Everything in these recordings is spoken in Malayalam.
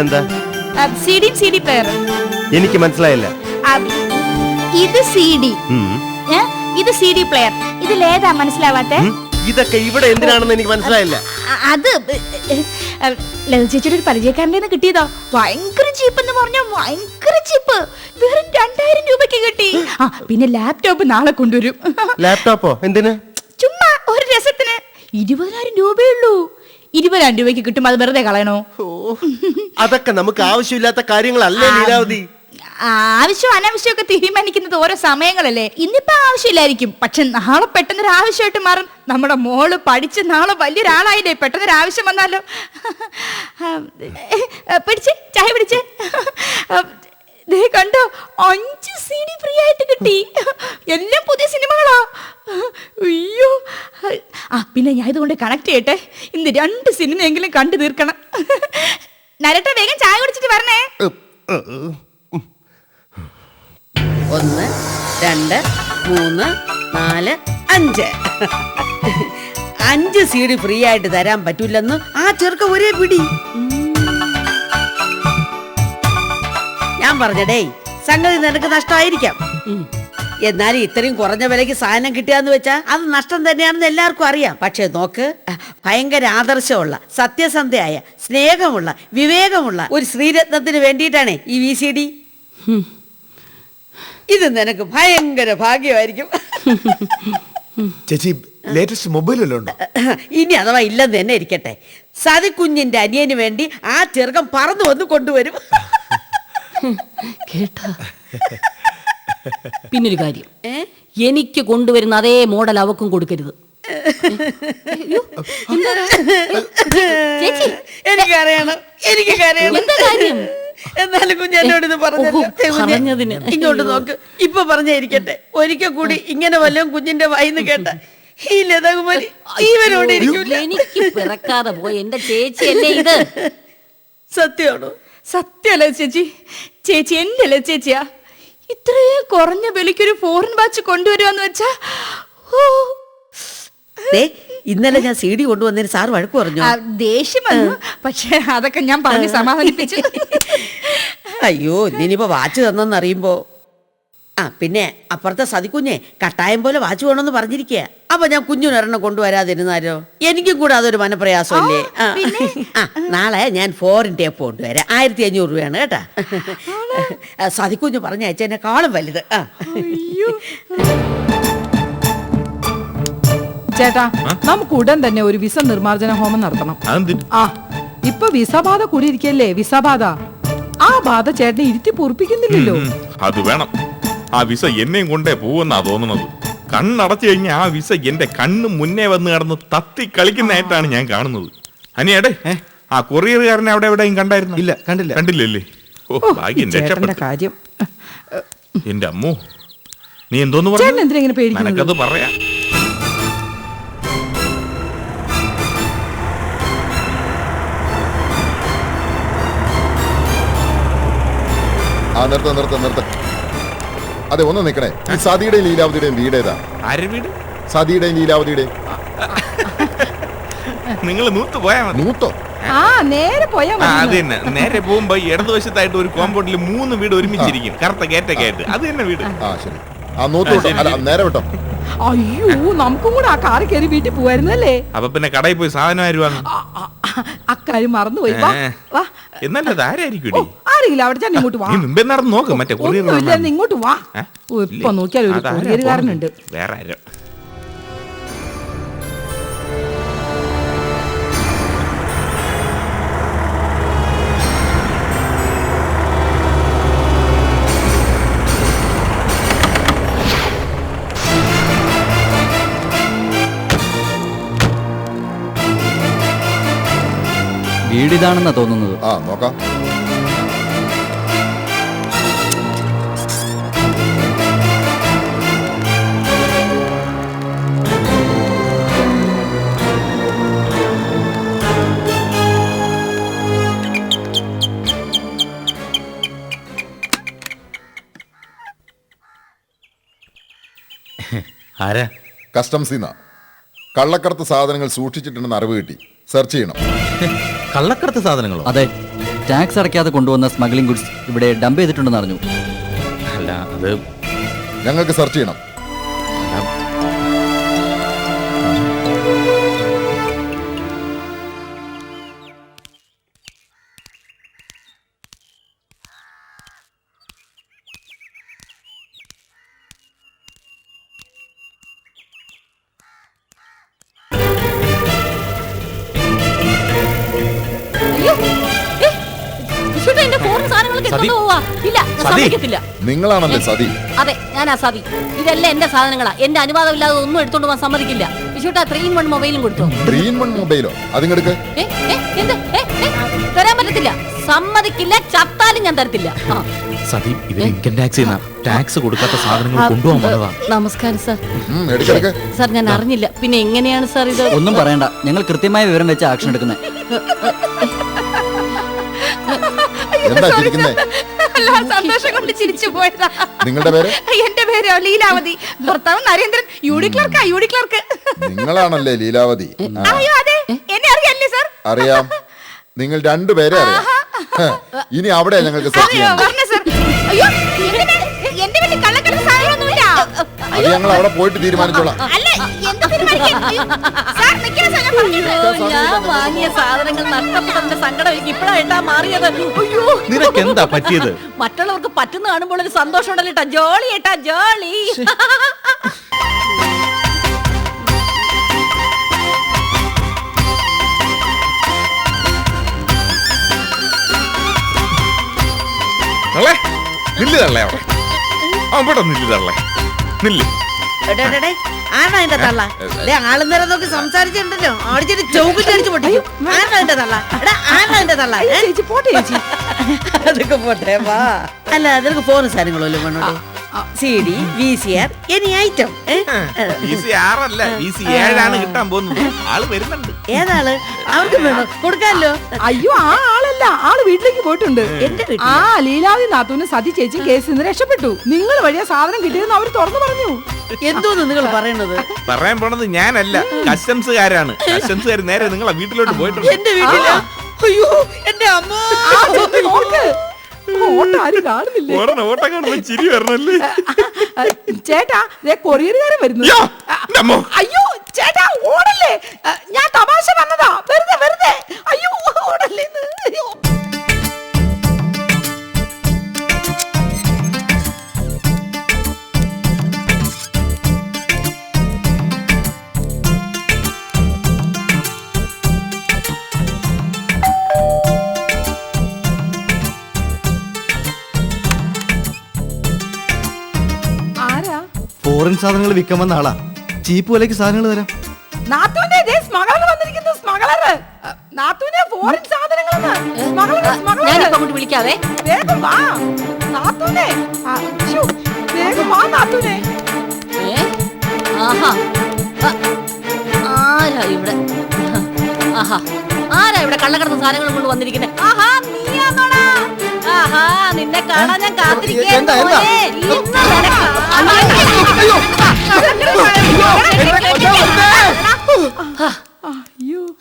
ഇതെന്താ? സി ഡി പ്ലെയർ എനിക്ക് മനസ്സിലായില്ല. ഇത് സി ഡി. ഇത് സി ഡി പ്ലെയർ ഇതിലേതാ മനസ്സിലാവാത്തെ. ഇതൊക്കെ ഇവിടെ എന്തിനാണെന്ന് എനിക്ക് മനസ്സിലായില്ല. അത് ലളിത ചേച്ചിയുടെ ഒരു പരിചയക്കാരന്റെ നിന്ന് കിട്ടിയതോ. ഭയങ്കര ചീപ്പ് എന്ന് പറഞ്ഞാൽ ഭയങ്കര ചീപ്പ് വെറും രണ്ടായിരം രൂപയ്ക്ക് കിട്ടി. ആ പിന്നെ ലാപ്ടോപ്പ് നാളെ കൊണ്ടുവരും. ലാപ്ടോപ്പോ എന്തിന്? ചുമ്മാ ഒരു രസത്തിന്. ഇരുപതിനായിരം രൂപയേ ഉള്ളൂ. ഇരുപതിനായിരം രൂപയ്ക്ക് കിട്ടും. അത് വെറുതെ കളയണോ? ഓ, അതൊക്കെ നമുക്ക് ആവശ്യമില്ലാത്ത കാര്യങ്ങളല്ലേ ലീലാവതി? ആവശ്യം അനാവശ്യമൊക്കെ തീരുമാനിക്കുന്നത് ഓരോ സമയങ്ങളല്ലേ. ഇന്നിപ്പോ ആവശ്യമില്ലായിരിക്കും. പക്ഷെ നാളെ പെട്ടെന്നൊരു ആവശ്യമായിട്ട് മാറും. നമ്മുടെ മോൾ പഠിച്ച് നാളെ വലിയൊരാളായില്ലേ? പെട്ടെന്നൊരു ആവശ്യം വന്നാലോ പിടിച്ച് ചായ പിടിച്ച്. ദേ കണ്ടോ അഞ്ച് സി ഫ്രീ ആയിട്ട് കിട്ടി. എല്ലാം പുതിയ സിനിമകളാ. അയ്യോ. ആ പിന്നെ ഞാൻ ഇതുകൊണ്ട് കണക്ട് ചെയ്യട്ടെ. ഇന്ന് രണ്ട് സിനിമയെങ്കിലും കണ്ടു തീർക്കണം. നരട്ട വേഗം ചായ കുടിച്ചിട്ട് വരണേ. ഒന്ന് രണ്ട് മൂന്ന് നാല് അഞ്ച്. അഞ്ച് സി ഫ്രീ ആയിട്ട് തരാൻ പറ്റൂലെന്ന് ആ ചെറുക്ക ഒരേ പിടി. ഞാൻ പറഞ്ഞടേ സംഗതി നിനക്ക് നഷ്ടമായിരിക്കാം. എന്നാലും ഇത്രയും കുറഞ്ഞ വിലയ്ക്ക് സാധനം കിട്ടിയാന്ന് വെച്ചാൽ അത് നഷ്ടം തന്നെയാണെന്ന് എല്ലാവർക്കും അറിയാം. പക്ഷേ നോക്ക് ഭയങ്കര ആദർശമുള്ള സത്യസന്ധയായ സ്നേഹമുള്ള വിവേകമുള്ള ഒരു ശ്രീരത്നത്തിന് വേണ്ടിയിട്ടാണ് ഈ വി സി ഡി ഇത് നിനക്ക് ഭയങ്കര ഭാഗ്യമായിരിക്കും. ചേച്ചി ലേറ്റസ്റ്റ് മൊബൈലല്ലോ ഇനി അഥവാ ഇല്ലെന്ന് തന്നെ ഇരിക്കട്ടെ. സതിക്കുഞ്ഞിന്റെ അനിയന് വേണ്ടി ആ ചെറുക്കം പറന്നു വന്ന് കൊണ്ടുവരും. കേട്ടാ. പിന്നൊരു കാര്യം. എനിക്ക് കൊണ്ടുവരുന്ന അതേ മോഡൽ അവക്കും കൊടുക്കരുത്? എനിക്കറിയണം. എനിക്ക് കാര്യം? എന്നാലും കുഞ്ഞ് എന്നോട് ഇത് പറഞ്ഞതിന്. ഇങ്ങോട്ട് നോക്ക്. ഇപ്പൊ പറഞ്ഞിരിക്കട്ടെ ഒരിക്കൽ കൂടി ഇങ്ങനെ വല്ലതും കുഞ്ഞിന്റെ വായിന്ന് കേട്ട. ഈ ലതകുമാരി ജീവനോട് എനിക്ക് പിറക്കാതെ പോയ എന്റെ ചേച്ചിയല്ലേ ഇത്? സത്യമാണോ? സത്യമല്ല ചേച്ചി? ചേച്ചി അല്ലേ ചേച്ചിയാ? ഇത്രയും കുറഞ്ഞ വിലയ്ക്ക് ഒരു ഫോറിൻ വാച്ച് കൊണ്ടുവരുവാന്ന് വെച്ചാ ഓ, ദേ ഇന്നലെ ഞാൻ സി ഡി കൊണ്ടുവന്നതിന് സാർ വഴക്ക് പറഞ്ഞു? ആ, ദേഷ്യം വന്നു. പക്ഷെ അതൊക്കെ ഞാൻ പറഞ്ഞ് സമാധാനിപ്പിച്ചു. അയ്യോ ഇനിയിപ്പോ വാച്ച് തന്നെന്നറിയുമ്പോ ആ പിന്നെ അപ്പുറത്തെ സതിക്കുഞ്ഞെ കട്ടായം പോലെ വാച്ച് വേണമെന്ന് പറഞ്ഞിരിക്കുക അപ്പൊ ഞാൻ കുഞ്ഞിനൊരെണ്ണം കൊണ്ടുവരാതിരുന്നാലോ? എനിക്കും കൂടെ അതൊരു മനപ്രയാസമല്ലേ? ആ. നാളെ ഞാൻ ഫോറിൻ ടേപ്പ് കൊണ്ടുവരാം. ആയിരത്തി അഞ്ഞൂറ് രൂപയാണ് കേട്ടാ. സതിക്കുഞ്ഞ് പറഞ്ഞ കാളും വലുത്. ആ. ചേട്ടാ നമുക്ക് ഉടൻ തന്നെ ഒരു വിസ നിർമാർജന ഹോമം നടത്തണം. ആ ഇപ്പൊ വിസബാധ കൂടിയിരിക്കല്ലേ വിസബാധ? ആ ബാധ ചേട്ടനെ ഇരുത്തി പൂർപ്പിക്കുന്നില്ലല്ലോ അത് വേണം. ആ വിസ എന്നെയും കൊണ്ടേ പോവെന്നാ തോന്നുന്നത്. കണ്ണടച്ചു കഴിഞ്ഞ ആ വിസ എന്റെ കണ്ണ് മുന്നേ വന്ന് കിടന്ന് തത്തി കളിക്കുന്നതായിട്ടാണ് ഞാൻ കാണുന്നത്. അനിയടെ ആ കൊറിയറുകാരനെ അവിടെ എവിടെയും കണ്ടായിരുന്നു? ഇല്ല, കണ്ടില്ല. കണ്ടില്ലല്ലേ? ഓ ഭാഗ്യം ചേട്ടന്റെ രക്ഷപ്പെട്ടു. കാര്യം. എന്റെ അമ്മോ നീ എന്തോന്ന് ചേട്ടൻ എന്തിനാ ഇങ്ങനെ പേടിക്കുന്നത്? നിനക്കത് പറയാം. ആ നിർത്ത നിർത്ത നിർത്ത. അതെ ഒന്ന് നിക്കണേ ഈ സതിയുടെയും ലീലാവതിയുടെയും വീട് ഏതാ ആര് വീട് സതിയുടെയും ലീലാവതിയുടെയും നിങ്ങൾ നൂത്ത് പോയാ മതി നൂത്തോ ആ നേരെ പോയാ ആ, അത് മതി തന്നെ നേരെ പോകുമ്പോ ഈ ഇടതുവശത്തായിട്ട് ഒരു കോമ്പൗണ്ടിൽ മൂന്ന് വീട് ഒരുമിച്ചിരിക്കും കറുത്ത ഗേറ്റൊക്കെ ആയിട്ട് അത് തന്നെ വീട് ആ ശരി ആ നൂത്ത് വിട്ടോ അല്ല നേരെ വിട്ടോ അയ്യോ നമുക്കും കൂടെ ആ കാറ് കയറി വീട്ടിൽ പോവായിരുന്നല്ലേ അപ്പൊ പിന്നെ കടയിൽ പോയി സാധനം ആര് വാങ്ങും ആ, ആ, ആ, അക്കാര്യം മറന്നുപോയി വാ ഏ. വാ എന്നല്ല അത് ആരായിരിക്കും ഓ, അറിയില്ല അവിടെ തന്നെ ഇങ്ങോട്ട് വാ. നീ മുമ്പേ നടന്ന് നോക്ക്. മറ്റേ കൊറിയർ ഒന്നുമില്ല ഇങ്ങോട്ട് വാ. ഏ? ഓ, ഇപ്പൊ നോക്കിയാൽ ഒരു അതാരാ കൊറിയറുകാരനുണ്ട് പോകുന്നത്? വേറെ ആരോ? വീടിതാണെന്നാ തോന്നുന്നത്. ആ നോക്കാം. ആരാ? കസ്റ്റംസിൽ നിന്നാ കള്ളക്കടത്ത് സാധനങ്ങൾ സൂക്ഷിച്ചിട്ടുണ്ടെന്ന് അറിവ് കിട്ടി. സെർച്ച് ചെയ്യണം. കള്ളക്കടത്ത് സാധനങ്ങളോ? അതെ. ടാക്സ് അടയ്ക്കാതെ കൊണ്ടുവന്ന സ്മഗ്ലിംഗ് ഗുഡ്സ് ഇവിടെ ഡംപ് ചെയ്തിട്ടുണ്ടെന്ന് അറിഞ്ഞു. അല്ല അത് ഞങ്ങൾക്ക് സെർച്ച് ചെയ്യണം. സതി. സതി. സമ്മതിക്കത്തില്ല. നിങ്ങളാണല്ലേ സതി. അതെ ഞാനാ സതി. ഇതെല്ലാം എന്റെ സാധനങ്ങളാ. എന്റെ അനുവാദം ഇല്ലാതെ ഒന്നും എടുത്തോണ്ട് പോകാൻ സമ്മതിക്കില്ല. വിഷുട്ടാ ത്രീ ഇൻ വൺ മൊബൈലും കൊടുത്തോ. ഇൻ വൺ മൊബൈലോ അതിങ്ങെടുക്ക് ഏ, ഏ, എന്ത്? ഏ, ഏ, തരാൻ പറ്റത്തില്ല. സമ്മതിക്കില്ല ചത്താലും ഞാൻ തരത്തില്ല. ആ. സതി ഇവർ ഇൻകം ടാക്സ് ചെയ്യുന്ന ടാക്സ് കൊടുക്കാത്ത സാധനങ്ങൾ കൊണ്ടുപോകാൻ വന്നതാ. നമസ്കാരം സാർ. ഉം, എടുക്കെടുക്ക് സാർ ഞാൻ അറിഞ്ഞില്ല. പിന്നെ എങ്ങനെയാണ് സാർ ഇത്? ഒന്നും പറയണ്ട. ഞങ്ങൾ കൃത്യമായ വിവരം വെച്ച് ആക്ഷൻ എടുക്കുന്നത് എന്താ ചിരിക്കുന്നേ? സന്തോഷം. കൊണ്ട് ചിരിച്ചു പോയതാ. നിങ്ങളുടെ പേര്? എന്റെ പേര് ലീലാവതി. ഭർത്താവ് നരേന്ദ്രൻ യൂഡി ക്ലർക്കാ യൂഡി ക്ലർക്ക്. നിങ്ങളാണല്ലേ ലീലാവതി? അയ്യോ അതെ. എന്നെ അറിയാല്ലേ സാർ? അറിയാം. നിങ്ങൾ രണ്ടുപേരെ അറിയാം. ഇനി അവിടെ ഞങ്ങൾക്ക് അത് ഞങ്ങൾ അവിടെ പോയിട്ട് തീരുമാനിച്ചോളാം. ഞാൻ വാങ്ങിയ സാധനങ്ങൾ നഷ്ടപ്പെട്ടതിന്റെ സങ്കടം എനിക്ക് ഇപ്പോഴായിട്ടാ മാറിയത്. അയ്യോ. നിനക്ക് എന്താ പറ്റിയത്? മറ്റുള്ളവർക്ക് പറ്റുന്ന കാണുമ്പോൾ ഒരു സന്തോഷം ഉണ്ടല്ലോ. ജോളി ഏട്ടാ ജോളി. തള്ളേ നില്ല് തള്ളേ അവിടെ. നില്ല് തള്ളേ. നില്ല്. എടേ, ആരാ അതിന്റെ തള്ള? ദേ, ആളുന്നേരം നേരം നോക്കി സംസാരിച്ചിട്ടുണ്ടല്ലോ. അടിച്ചിട്ട് ചൗക്കിട്ട് അടിച്ച് പൊട്ടിക്കും. ആരാ അതിന്റെ തള്ള? എടാ ആരാ അതിന്റെ തള്ള? ചേച്ചി പോട്ടെ ചേച്ചി. അതൊക്കെ പോട്ടെ വാ. അല്ല നിനക്ക് ഫോൺ സാധനങ്ങളല്ലോ വേണോടെ C D V C R any item V C ആറല്ല V C ഏഴാണ് കിട്ടാൻ പോകുന്നത്. ആൾ വരുന്നുണ്ട്. ഏതാൾ? അവർക്ക് വേണോ? കൊടുക്കാമല്ലോ അയ്യോ ആ ആളല്ല. ആൾ വീട്ടിലേക്ക് പോയിട്ടുണ്ട്. എന്റെ വീട്ടിൽ ആ ലീലാവതി നാത്തൂന് സതി ചേച്ചി കേസിൽ നിന്ന് രക്ഷപ്പെട്ടു. നിങ്ങൾ വഴിയ സാധനം കിട്ടിയെന്ന് അവർ തുറന്നു പറഞ്ഞു. എന്തോന്ന് നിങ്ങൾ പറയണത്? പറയാൻ പോണത് ഞാനല്ല. കസ്റ്റംസുകാരാണ്. കസ്റ്റംസുകാർ നേരെ നിങ്ങളെ വീട്ടിലോട്ട് പോയിട്ടുണ്ട്. എന്റെ വീട്ടിലോ? അയ്യോ എന്റെ അമ്മ. ഓട്ടം കാണുമ്പോ ചിരി വരണല്ലേ? ചേട്ടാ കൊറിയറുകാരൻ വരുന്നു. സാധനങ്ങൾ വിൽക്കാൻ വന്ന ആളാ. ചീപ്പ് വിലയ്ക്ക് സാധനങ്ങൾ തരാം. നാത്തൂന്റെ ദേ വന്നിരിക്കുന്നു നാത്തൂന്റെ ഫോറിൻ അങ്ങോട്ട് വിളിക്കാവേ. വേഗം വാ. നാത്തൂനെ. ആ, ശ്ശോ, വേഗം വാ നാത്തൂനെ. ഏ? ആഹാ. ആരാ ഇവിടെ? ആഹാ. ആരാ ഇവിടെ കള്ളക്കടത്ത് സാധനങ്ങൾ കൊണ്ട് വന്നിരിക്കുന്നത് ആഹാ ആഹാ നിന്നെ കാണാൻ ഞാൻ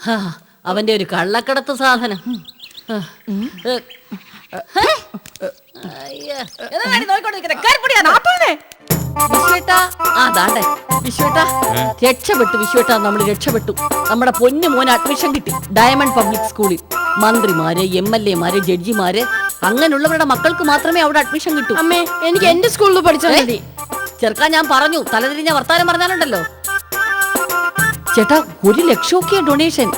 ഹാ, അവന്റെ ഒരു കള്ളക്കടത്ത് സാധനം. ആ, ആ രക്ഷപ്പെട്ടു വിശ്വട്ട നമ്മൾ രക്ഷപ്പെട്ടു. നമ്മുടെ പൊന്നു മോന് അഡ്മിഷൻ കിട്ടി. ഡയമണ്ട് പബ്ലിക് സ്കൂളിൽ മന്ത്രിമാര് എം എൽ എമാര് ജഡ്ജിമാര് അങ്ങനെയുള്ളവരുടെ മക്കൾക്ക് മാത്രമേ അവിടെ അഡ്മിഷൻ കിട്ടൂ. അമ്മേ എനിക്ക് എന്റെ സ്കൂളിൽ പഠിച്ചാൽ മതി. ചെറുക്കാൻ ഞാൻ പറഞ്ഞു തലതിരിഞ്ഞ വർത്താനം പറഞ്ഞാലുണ്ടല്ലോ. ചേട്ടാ ഒരു ലക്ഷമൊക്കെ ഡൊണേഷൻ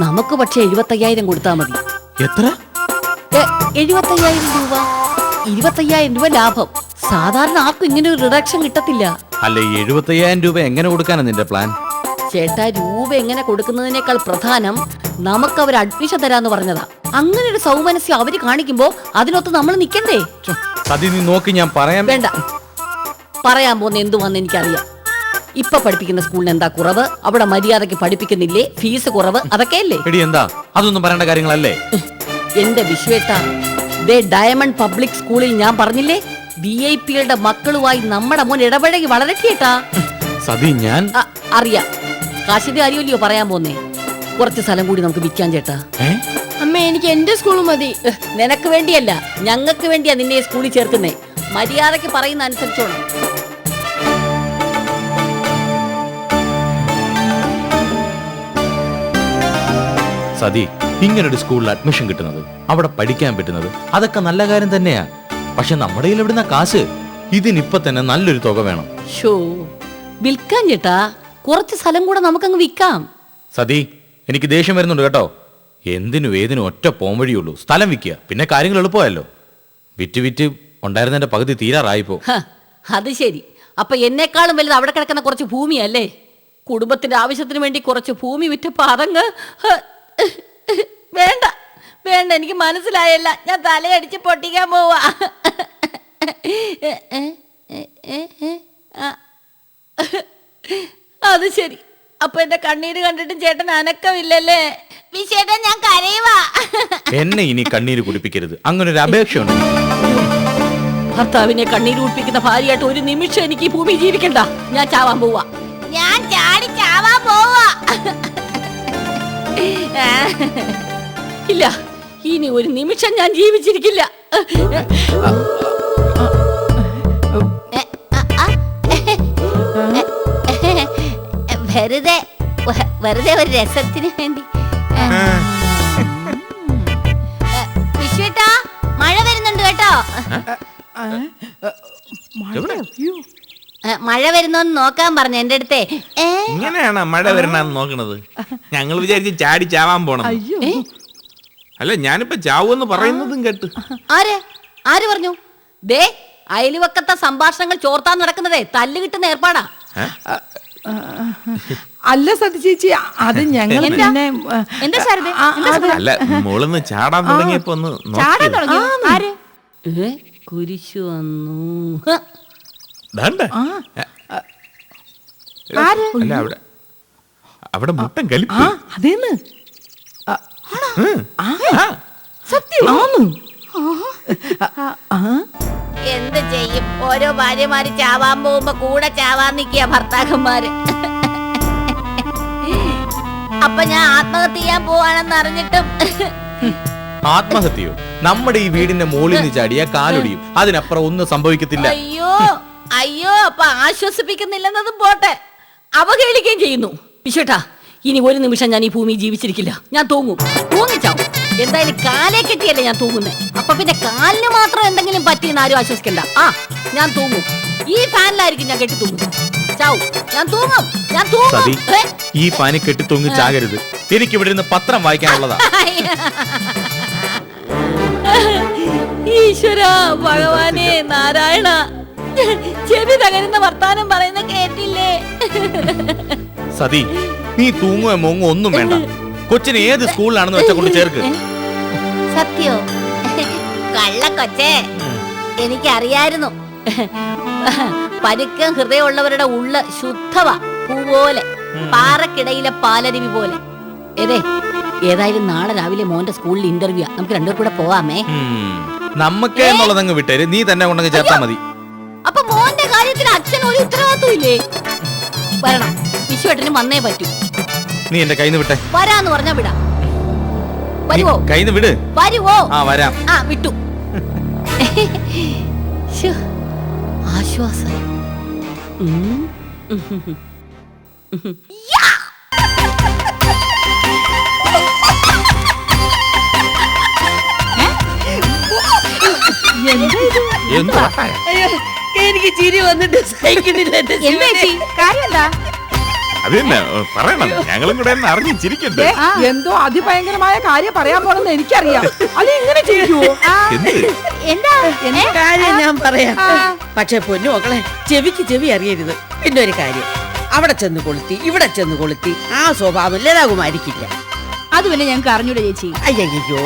നമുക്ക് പക്ഷെ എഴുപത്തയ്യായിരം കൊടുത്താൽ മതി. എത്ര? ഏ, എഴുപത്തയ്യായിരം രൂപ. ഇരുപത്തയ്യായിരം രൂപ ലാഭം. സാധാരണ ആർക്കും ഇങ്ങനെ ഒരു റിഡക്ഷൻ കിട്ടത്തില്ല. അല്ല ഈ എഴുപത്തയ്യായിരം രൂപ എങ്ങനെ കൊടുക്കാനാ നിന്റെ പ്ലാൻ ചേട്ടാ രൂപ എങ്ങനെ കൊടുക്കുന്നതിനേക്കാൾ പ്രധാനം നമുക്ക് അവർ അഡ്മിഷൻ തരാന്ന് പറഞ്ഞതാ. അങ്ങനെ ഒരു സൗമനസ്യം അവർ കാണിക്കുമ്പോ അതിനൊത്ത് നമ്മൾ നിക്കണ്ടേ? സതി നീ നോക്കി ഞാൻ പറയാൻ വേണ്ട. പറയാൻ പോകുന്ന എന്തുവാന്ന് എനിക്കറിയാം. ഇപ്പൊ പഠിപ്പിക്കുന്ന സ്കൂളിന് എന്താ കുറവ്? അവിടെ മര്യാദയ്ക്ക് പഠിപ്പിക്കുന്നില്ലേ? ഫീസ് കുറവ്? അതൊക്കെയല്ലേ എടി എന്താ? അതൊന്നും പറയേണ്ട കാര്യങ്ങളല്ലേ? എന്റെ വിശ്വേട്ട ദേ ഡയമണ്ട് പബ്ലിക് സ്കൂളിൽ ഞാൻ പറഞ്ഞില്ലേ? വി ഐ പികളുടെ മക്കളുമായി നമ്മുടെ മോൻ ഇടപഴകി വളരട്ടെ കേട്ടാ സതി ഞാൻ അറിയാം. കാശിന്റെ കാര്യമല്ലയോ പറയാൻ പോന്നേ കുറച്ച് സ്ഥലം കൂടി നമുക്ക് വിൽക്കാൻ ചേട്ടാ. അമ്മ എനിക്ക് എന്റെ സ്കൂൾ മതി. നിനക്ക് വേണ്ടിയല്ല ഞങ്ങൾക്ക് വേണ്ടിയാ നിന്നെ ഈ സ്കൂളിൽ ചേർക്കുന്നേ മര്യാദയ്ക്ക് പറയുന്ന അനുസരിച്ചോണം. സതി ഇങ്ങനൊരു സ്കൂളിൽ അഡ്മിഷൻ കിട്ടുന്നത് അവിടെ പഠിക്കാൻ പറ്റുന്നത് അതൊക്കെ നല്ല കാര്യം തന്നെയാ. പക്ഷെ നമ്മുടെ കയ്യിൽ എവിടുന്ന കാശ്? ഇതിനിപ്പൊ തന്നെ നല്ലൊരു തുക വേണം. ഷോ വിൽക്കാൻ ചേട്ടാ കുറച്ച് സ്ഥലം കൂടെ നമുക്കങ്ങ് വിൽക്കാം. സതി എനിക്ക് ദേഷ്യം വരുന്നുണ്ട് കേട്ടോ. എന്തിനും ഏതിനും ഒറ്റ പോംവഴിയുള്ളൂ. സ്ഥലം വിൽക്കുക. പിന്നെ കാര്യങ്ങൾ എളുപ്പമല്ലോ. വിറ്റ് വിറ്റ് ഉണ്ടായിരുന്നതിന്റെ പകുതി തീരാറായിപ്പോ. അത് ശരി. അപ്പൊ എന്നെക്കാളും വലുത് അവിടെ കിടക്കുന്ന കുറച്ച് ഭൂമിയല്ലേ? കുടുംബത്തിന്റെ ആവശ്യത്തിന് വേണ്ടി കുറച്ച് ഭൂമി വിറ്റപ്പോ അതങ്ങ് വേണ്ട വേണ്ട. എനിക്ക് മനസ്സിലായല്ല. ഞാൻ തലയടിച്ച് പൊട്ടിക്കാൻ പോവാ. അത് ശരി. അപ്പൊ എന്റെ കണ്ണീര് കണ്ടിട്ടും ചേട്ടൻ അനക്കമില്ലല്ലേ? വിശേഷം ഞാൻ കരയുവാ. എന്നെ ഇനി കണ്ണീര് കുടിപ്പിക്കരുത്. അങ്ങനെ ഒരു അപേക്ഷയുണ്ട്. ഭർത്താവിനെ കണ്ണീര് കുടിപ്പിക്കുന്ന ഭാര്യയായിട്ട് ഒരു നിമിഷം എനിക്ക് ഈ ഭൂമി ജീവിക്കണ്ട. ഞാൻ ചാവാൻ പോവാ. ഞാൻ ചാടി ചാവാൻ പോവാ. ഇല്ല ഇനി ഒരു നിമിഷം ഞാൻ ജീവിച്ചിരിക്കില്ല. വെറുതെ വെറുതെ ഒരു രസത്തിന് വേണ്ടി. വിശ്വേട്ടാ മഴ വരുന്നുണ്ട് കേട്ടോ. മഴ വരുന്നോന്ന് നോക്കാൻ പറഞ്ഞു എന്റെ അടുത്തെ. ഇങ്ങനെയാണ് മഴ വരണെന്ന് നോക്കണത്? ഞങ്ങൾ വിചാരിച്ച് ചാടി ചാവാൻ പോണം. അല്ല ഞാനിപ്പോ ചാവൂന്ന് പറയുന്നതും കേട്ട്. ആര്? ആര് പറഞ്ഞു? ദേ അയലുവക്കത്തെ സംഭാഷണങ്ങൾ ചോർത്താൻ നടക്കുന്നതേ തല്ല് കിട്ടുന്ന ഏർപ്പാടാ. അല്ല സതി ചേച്ചി അത് ഞങ്ങൾ എന്താ? പിന്നെ എന്താ ശാരദ? ആ, എന്താ അത് അല്ല മോളിന്ന് ചാടാൻ തുടങ്ങിയപ്പോ ഒന്ന് ചാടാൻ തുടങ്ങി തുടങ്ങിയോ ആര്? ഏ കുരിശു വന്നു. ഹ, ദാണ്ടെ. ആര്? അല്ല അവിടെ അവിടെ മുട്ടൻ ആ കലിപ്പ്. അതേന്ന്. സത്യം ആ. എന്ത് ചെയ്യും? ഓരോ ഭാര്യമാര് ചാവാൻ പോകുമ്പോ കൂടെ ചാവാൻ നിക്കുക ഭർത്താക്കന്മാര്. അപ്പൊ ഞാൻ ആത്മഹത്യ ചെയ്യാൻ പോവാണെന്ന് അറിഞ്ഞിട്ടും ആത്മഹത്യയോ? നമ്മുടെ ഈ വീടിന്റെ മുകളിൽ നിന്ന് ചാടിയ കാലൊടിയും. അതിനപ്പുറം ഒന്നും സംഭവിക്കത്തില്ല. അയ്യോ അയ്യോ അപ്പൊ ആശ്വസിപ്പിക്കുന്നില്ലെന്നതും പോട്ടെ. അവഹേളിക്കുകയും ചെയ്യുന്നു. വിശേട്ടാ ഇനി ഒരു നിമിഷം ഞാൻ ഈ ഭൂമി ജീവിച്ചിരിക്കില്ല. ഞാൻ തൂങ്ങും. തൂങ്ങിച്ചാവും. എന്തായാലും കാലേ കെട്ടിയല്ലേ ഞാൻ തൂങ്ങുന്നേ? അപ്പൊ പിന്നെ കാലിന് മാത്രം എന്തെങ്കിലും പറ്റിയെന്ന് ആരും ആശ്വസിക്കണ്ട. ആ ഞാൻ തൂങ്ങും. ഈ ഫാനിലായിരിക്കും ഞാൻ കെട്ടി തൂങ്ങും ചാവും ഞാൻ തൂങ്ങും ഞാൻ സതി തൂങ്ങും ഏ? ഈ പാനി കെട്ടി തൂങ്ങി ചാകരുത്. എനിക്ക് ഇവിടെ നിന്ന് പത്രം വായിക്കാനുള്ളതാ. ഈശ്വര ഭഗവാനെ നാരായണ. ചെവി തകരുന്ന വർത്താനം പറയുന്ന കേട്ടില്ലേ? സതി നീ തൂങ്ങുക മോങ്ങുക ഒന്നും വേണ്ട. കൊച്ചിന് ഏത് സ്കൂളിലാണെന്ന് വെച്ച കൊണ്ട് ചേർക്ക്? സത്യോ? കള്ള കൊച്ചേ. എനിക്കറിയായിരുന്നു. പരുക്കം ഹൃദയമുള്ളവരുടെ ഉള്ള ശുദ്ധവ പൂവോലെ പാറക്കിടയിലെ പാലരുവി പോലെ. ഏതേ ഏതായാലും നാളെ രാവിലെ മോന്റെ സ്കൂളിൽ ഇന്റർവ്യൂ നമുക്ക് രണ്ടുപേർ കൂടെ പോവാമേ. നമുക്ക് എന്നുള്ളതങ്ങ് വിട്ടേര്. നീ തന്നെ കൊണ്ടങ്ങ് ചേർത്താ മതി. അപ്പൊ മോന്റെ കാര്യത്തിൽ അച്ഛൻ ഒരു ഉത്തരവാദിത്വം ഇല്ലേ? വരണം. വിശ്വേട്ടന് വന്നേ പറ്റൂ. നീ എന്റെ കയ്യിൽ വിട്ടെ. വരാന്ന് പറഞ്ഞാ വിടാം. വരുവോ? കയ്യിൽ വിട്. വരുവോ? ആ വരാം. ആ വിട്ടു. ആശ്വാസം. എന്ത് എനിക്ക് ചിരി വന്നിട്ട് സഹിക്കുന്നില്ല എന്താ ശിവനെ. ചേച്ചി കാര്യഎന്താ അത് തന്നെ പറയണം. ഞങ്ങളും കൂടെ ഒന്ന് അറിഞ്ഞ് ചിരിക്കണ്ടേ എന്തോ അതിഭയങ്കരമായ കാര്യം പറയാൻ പോണെന്ന് എനിക്കറിയാം. അത് എങ്ങനെ ചെയ്യുമോ എന്ത്? എന്താ? എന്റെ കാര്യം ഞാൻ പറയാം? പക്ഷെ പൊന്നു മക്കളെ ചെവിക്ക് ചെവി അറിയരുത്. പിന്നെ ഒരു കാര്യം. അവിടെ ചെന്ന് കൊളുത്തി ഇവിടെ ചെന്ന് കൊളുത്തി ആ സ്വഭാവം ലതാകുമായിരിക്കില്ല അത് പിന്നെ ഞങ്ങൾക്ക് അറിഞ്ഞൂടെ ചേച്ചി. അയ്യോ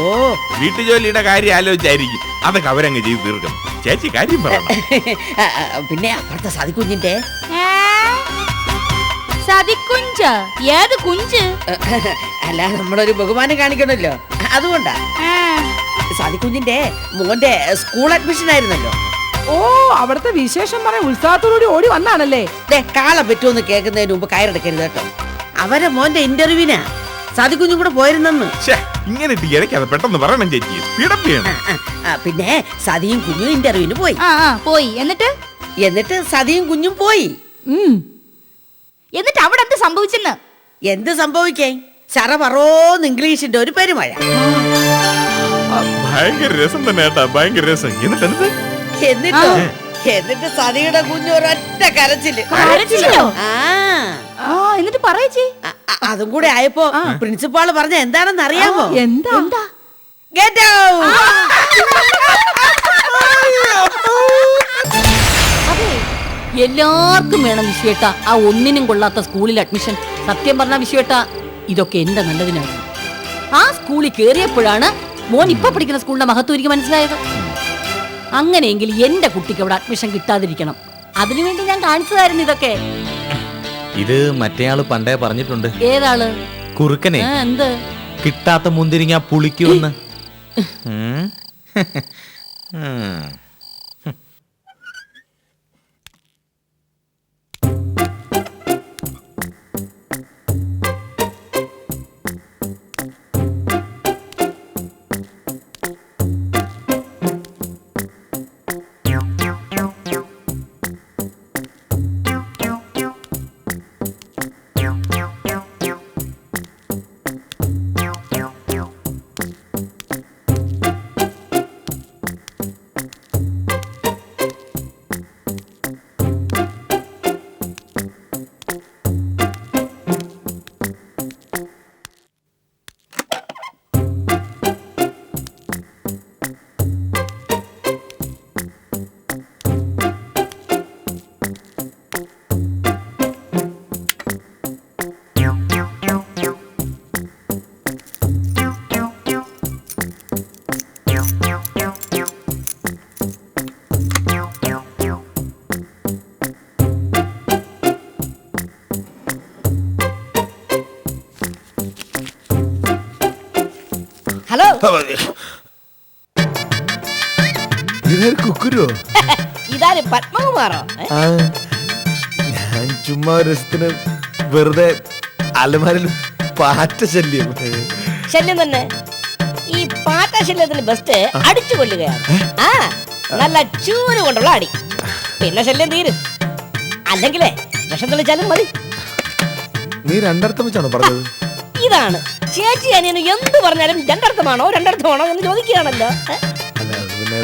വീട്ടുജോലിയുടെ കാര്യം ആലോചിച്ചായിരിക്കും. അതൊക്കെ അവരങ്ങ് ചെയ്ത് തീർക്കും ചേച്ചി കാര്യം പറയണം. പിന്നെ അപ്പുറത്തെ സതികുഞ്ഞിന്റെ സതിക്കുഞ്ച ഏത് കുഞ്ച്? അല്ല നമ്മളൊരു ബഹുമാനം കാണിക്കണല്ലോ അതുകൊണ്ടാ. ആ, സതികുഞ്ഞിന്റെ മോന്റെ സ്കൂൾ അഡ്മിഷൻ ആയിരുന്നല്ലോ. ഓ അവിടുത്തെ വിശേഷം പറയാൻ ഉത്സാഹത്തോടുകൂടി ഓടി വന്നാണല്ലേ? ദേ കാള പറ്റുമെന്ന് കേൾക്കുന്നതിന് മുമ്പ് കയറെടുക്കരുത് കേട്ടോ. അവരെ മോന്റെ ഇന്റർവ്യൂവിനാ സാധിക്കുഞ്ഞും കൂടെ പോയിരുന്നെന്ന്. ശ്ശേ, ഇങ്ങനെ ഇടയ്ക്കാതെ പെട്ടെന്ന് പറയണം ചേച്ചി. പിന്നെ സതിയും കുഞ്ഞും ഇന്റർവ്യൂവിന് പോയി. പോയി. എന്നിട്ട്? എന്നിട്ട് സതിയും കുഞ്ഞും പോയി. ഉം. എന്നിട്ട് അവിടെ എന്ത് സംഭവിച്ചെന്ന്? എന്ത് സംഭവിക്കേ? ചറ പറോന്ന് ഇംഗ്ലീഷിന്റെ ഒരു പെരുമഴ. ഭയങ്കര രസം തന്നെ ഭയങ്കര രസം. എന്നിട്ട്? എന്നിട്ട് എന്നിട്ടോ സതിയുടെ കുഞ്ഞു ഒരൊറ്റ കരച്ചിൽ. കരച്ചിലോ? ആ. ആ എന്നിട്ട് പറയച്ചി അ- അ- അതും കൂടെ ആയപ്പോ പ്രിൻസിപ്പാൾ പറഞ്ഞ എന്താണെന്ന് അറിയാമോ? എന്താ എന്താ? Get out! എല്ലാവർക്കും വേണം വിശ്വേട്ട ആ ഒന്നിനും കൊള്ളാത്ത സ്കൂളിൽ അഡ്മിഷൻ സത്യം പറഞ്ഞ വിശ്വേട്ട ഇതൊക്കെ എന്റെ നല്ലതിനാണ്? ആ സ്കൂളിൽ കയറിയപ്പോഴാണ് മോൻ ഇപ്പൊ പഠിക്കുന്ന സ്കൂളിന്റെ മഹത്വം എനിക്ക് മനസ്സിലായത്. അങ്ങനെയെങ്കിൽ എന്റെ കുട്ടിക്ക് അവിടെ അഡ്മിഷൻ കിട്ടാതിരിക്കണം. അതിനുവേണ്ടി ഞാൻ കാണിച്ചതായിരുന്നു ഇതൊക്കെ. ഇത് മറ്റേയാൾ പണ്ടേ പറഞ്ഞിട്ടുണ്ട്. ഏതാൾ? കുറുക്കനെ. എന്ത്? കിട്ടാത്ത മുന്തിരിങ്ങ പുളിക്കുമെന്ന്. കുക്കുരോ ഇതാര് പത്മകുമാറോ? ആ ഞാൻ ചുമ്മാ ഒരു രസത്തിന് വെറുതെ അലമാരിൽ പാറ്റ ശല്യം. ശല്യം തന്നെ? ഈ പാറ്റ ശല്യത്തിന് ബെസ്റ്റ് അടിച്ചു കൊല്ലുകയാണ്. ആ നല്ല ചൂര് കൊണ്ടുള്ള അടി. പിന്നെ ശല്യം തീരും. അല്ലെങ്കിലേ വിഷം തെളിച്ചാലും മതി. നീ രണ്ടർത്ഥം വെച്ചാണോ പറഞ്ഞത് ഇതാണ്. ചേച്ചി അനിയന് എന്ത് പറഞ്ഞാലും രണ്ടർത്ഥമാണോ രണ്ടർത്ഥമാണോ എന്ന് ചോദിക്കുകയാണല്ലോ. അല്ല അത് പിന്നെ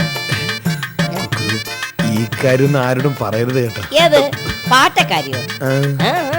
കുക്കുരു, ഈ കാര്യം ഒന്നും ആരോടും പറയരുത് കേട്ടോ. ഏത്? ആ.